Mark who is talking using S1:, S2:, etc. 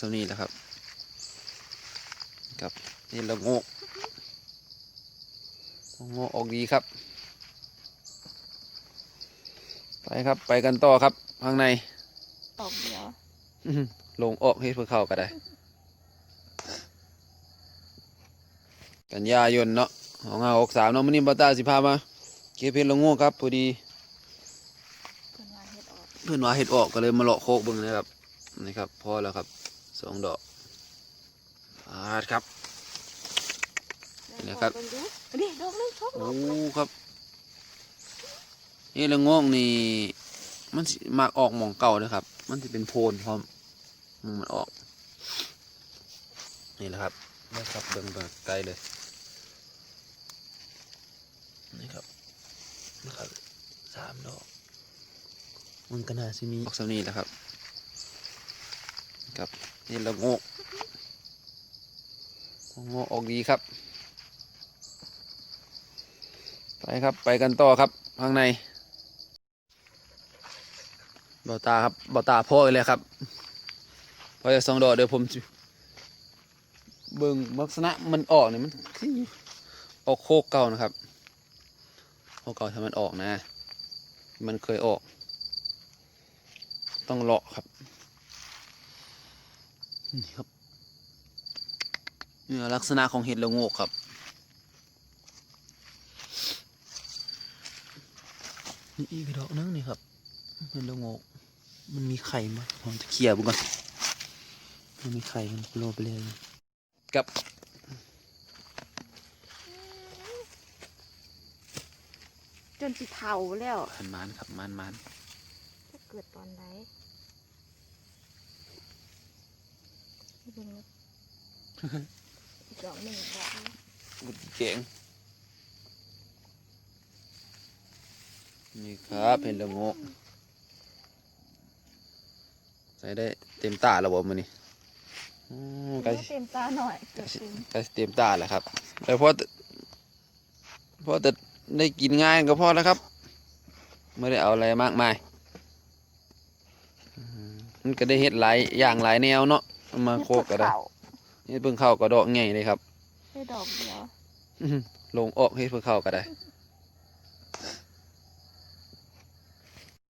S1: สำนีแหละครับครับนี่ละโงกโงกออกดีครับ ไปครับไปกันต่อครับ ข้างใน
S2: ตอบเดียว
S1: อื้อหือลงออกให้เพื่อเข้าก็ได้ กันยายนเนาะของเราหกสามเนาะมันนี้บอตาสิพามาเก็บเพชรละโงกครับพอดี
S2: คนงานเฮ็ดออก
S1: เพื่อนว่าเห็ดออกก็เลยมาเลาะโคกเบิ่งนะครับนี่ครับพอแล้วครับ สองดอกอาดครับนะครับ
S2: เบิ่งดูนี่ดอกนึงชอบด
S1: โอ้
S2: อก
S1: ครับ นี่ละโงกนี่ มันสิมากออกหมองเก่าเลยครับ มันจะเป็นโพนพร้อมมันมันออก นี่แหละครับนี่ครับเบิ่งเบิ่งไกลเลยนี่ครับนะครับสามดอกมันก็น่าจะมีออกสำนีแหละครับ ครับ นี่ละโงกโงกออกดีครับ ไปครับไปกันต่อครับข้างในเบาตาครับเบาตาพ่อเลยครับพอจะสองดอกเดี๋ยวผมเบิ่งลักษณะมันออกเนี่ยมันออกโคกเก่านะครับโคกเก่าถ้ามันออกนะ มันเคยออก ต้องเลาะครับ นี่ครับนี่ลักษณะของเห็ดละโงกครับนี่อีกดอกนึงนี่ครับเห็ดละโงก มันมีไข่มาผมจะเคลียร์บุก่อนมันมีไข่มันโลไปเลยกับ
S2: จนสิเฒ่าแล้ว
S1: หันมานครับมานมาน
S2: จะเกิดตอนใด เบิ่งนะอีกดอกหนึ่งดอกนึง
S1: กุดเก่งนี่ครับเห็ดละโงกใส่ได้เต็มตาแล้วบ่มันนี่อืมใกล้
S2: เต็มตาหน่อยเกิดเต็ม
S1: ใกล้เต็มตาแล้วครับแต่พอแต่พอแต่ได้กินง่ายก็พอแล้วครับ ไม่ได้เอาอะไรมากมายอืมมันก็ได้เฮ็ดหลายอย่างหลายแนวเนาะ เอามาโคกก็ได้
S2: เฮ็ด
S1: เฮ็ดเพิ่งเข้าก็ดอกใหญ่เลยครับ
S2: เพิ่งเข้าได้ดอกเดียว
S1: อื้อหือลงออกให้เพิ่งเข้าก็ได้
S2: อื